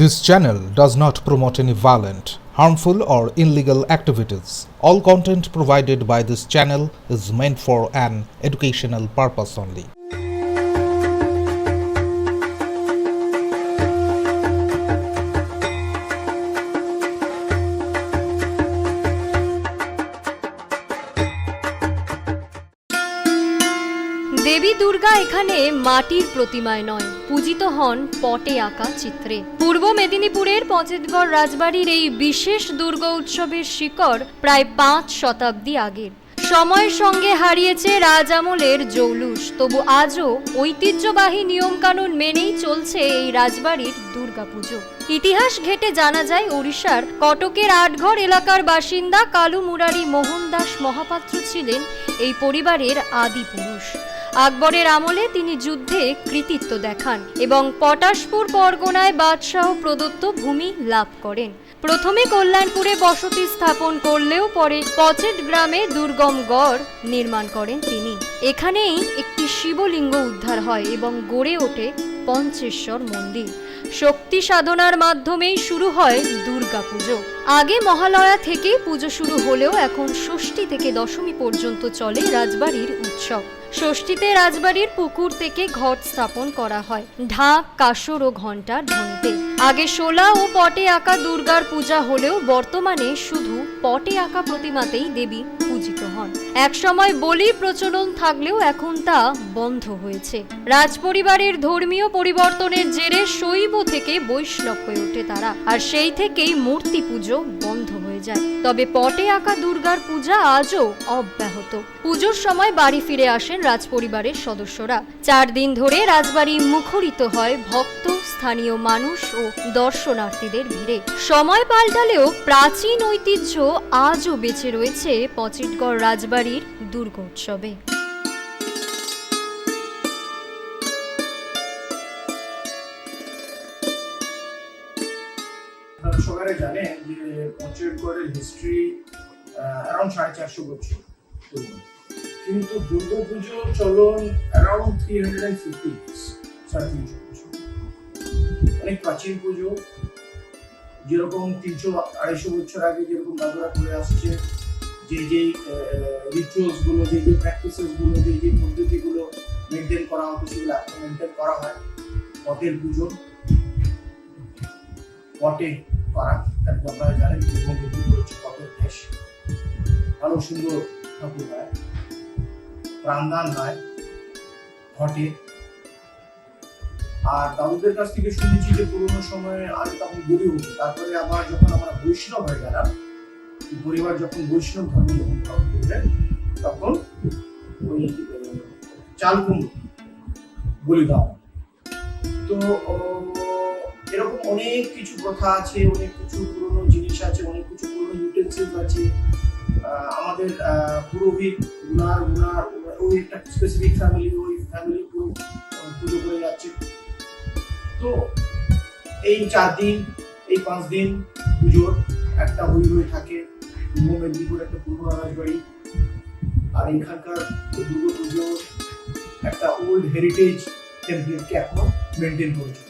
This channel does not promote any violent, harmful, or illegal activities. All content provided by this channel is meant for an educational purpose only. দেবী দুর্গা এখানে মাটির প্রতিমায় নয় পূজিত হন পটে আঁকা চিত্রে। পূর্ব মেদিনীপুরের পঁচেতগড় রাজবাড়ির এই বিশেষ দুর্গা উৎসবের শিকড় প্রায় পাঁচ শতাব্দী আগের সময়ের সঙ্গে হারিয়েছে রাজ আমলের জৌলুস, তবু আজও ঐতিহ্যবাহী নিয়মকানুন মেনেই চলছে এই রাজবাড়ির দুর্গাপুজো। ইতিহাস ঘেটে জানা যায় ওড়িশার কটকের আটঘর এলাকার বাসিন্দা কালু মুরারি মোহনদাস মহাপাত্র ছিলেন এই পরিবারের আদি পুরুষ। আকবরের আমলে তিনি যুদ্ধে কৃতিত্ব দেখান এবং পটাশপুর পরগনায় বাদশাহ প্রদত্ত ভূমি লাভ করেন। প্রথমে কল্যাণপুরে বসতি স্থাপন করলেও পরে পচেট গ্রামে দুর্গম গড় নির্মাণ করেন তিনি। এখানেই একটি শিবলিঙ্গ উদ্ধার হয় এবং গড়ে ওঠে পঞ্চেশ্বর মন্দির। শক্তি সাধনার মাধ্যমেই শুরু হয় দুর্গাপুজো। আগে মহালয়া থেকেই পুজো শুরু হলেও এখন ষষ্ঠী থেকে দশমী পর্যন্ত চলে রাজবাড়ির উৎসব। ষষ্ঠীতে রাজবাড়ির পুকুর থেকে ঘট স্থাপন করা হয়। ঢাক, কাসর ও ঘণ্টার ধ্বনিতে আগে শোলা ও পটে আঁকা দুর্গার পূজা হলেও বর্তমানে শুধু পটে আঁকা প্রতিমাতেই দেবী পূজিত হন। একসময় বলি প্রচলন থাকলেও এখন তা বন্ধ হয়েছে। রাজপরিবারের ধর্মীয় পরিবর্তনের জেরে শৈব থেকে বৈষ্ণব হয়ে ওঠে তারা। আর সেই থেকেই মূর্তি পুজো বন্ধ যায়। তবে পটে আঁকা দুর্গার পূজা আজও অব্যাহত। পুজোর সময় বাড়ি ফিরে আসেন রাজপরিবারের সদস্যরা। চার দিন ধরে রাজবাড়ি মুখরিত হয় ভক্ত, স্থানীয় মানুষ ও দর্শনার্থীদের ভিড়ে। সময় পাল্টালেও প্রাচীন ঐতিহ্য আজও বেঁচে রয়েছে পচিটগড় রাজবাড়ির দুর্গোৎসবে। সবাই জানেন যে পঞ্চগড়ের হিস্ট্রি অ্যারাউন্ড সাড়ে চারশো বছর। কিন্তু দুর্গাপুজো চলন around three hundred and fifty সাড়ে তিনশো বছর অনেক প্রাচীন পুজো, যেরকম তিনশো আড়াইশো বছর আগে যেরকম করে আসছে, যে যে রিচুয়ালসগুলো, যে যে প্র্যাকটিসেসগুলো, যে যে মেনটেন করা হতো, সেগুলো এখন মেনটেন করা হয় পটের পুজো পটে করা। তারপর আপনারা জানেন পূর্ববর্তী করেছে পটের দেশ ভালো সুন্দর ঠাকুর হয়। প্রাণদান হয়। ঘটে। আর দাদুদের কাছ থেকে শুনেছি যে পুরোনো সময়ে আগে তখন গড়ে তারপরে আবার যখন আমরা বৈষ্ণব হয়ে গেলাম, পরিবার যখন বৈষ্ণব ধর্ম যখন গ্রহণ করলেন তখন ওই চাল কুমড়ো বলি দাও তো এরকম অনেক কিছু প্রথা আছে, অনেক কিছু পুরনো জিনিস আছে, অনেক কিছু পুরনো ইউটেন্সিলস আছে। আমাদের পুরোহিত উনার উনার ওই একটা স্পেসিফিক ফ্যামিলি ওই ফ্যামিলি পুরো পুজো করে যাচ্ছে। তো এই চার দিন, এই পাঁচ দিন পুজোর একটা হই হয়ে থাকে পূর্ব মেদিনীপুর একটা পূর্ব রাজবাড়ি আর এখানকার দুর্গা পুজোর একটা ওল্ড হেরিটেজ টেমপ্লেটকে এখনও মেনটেন করে চলছে নমস্কার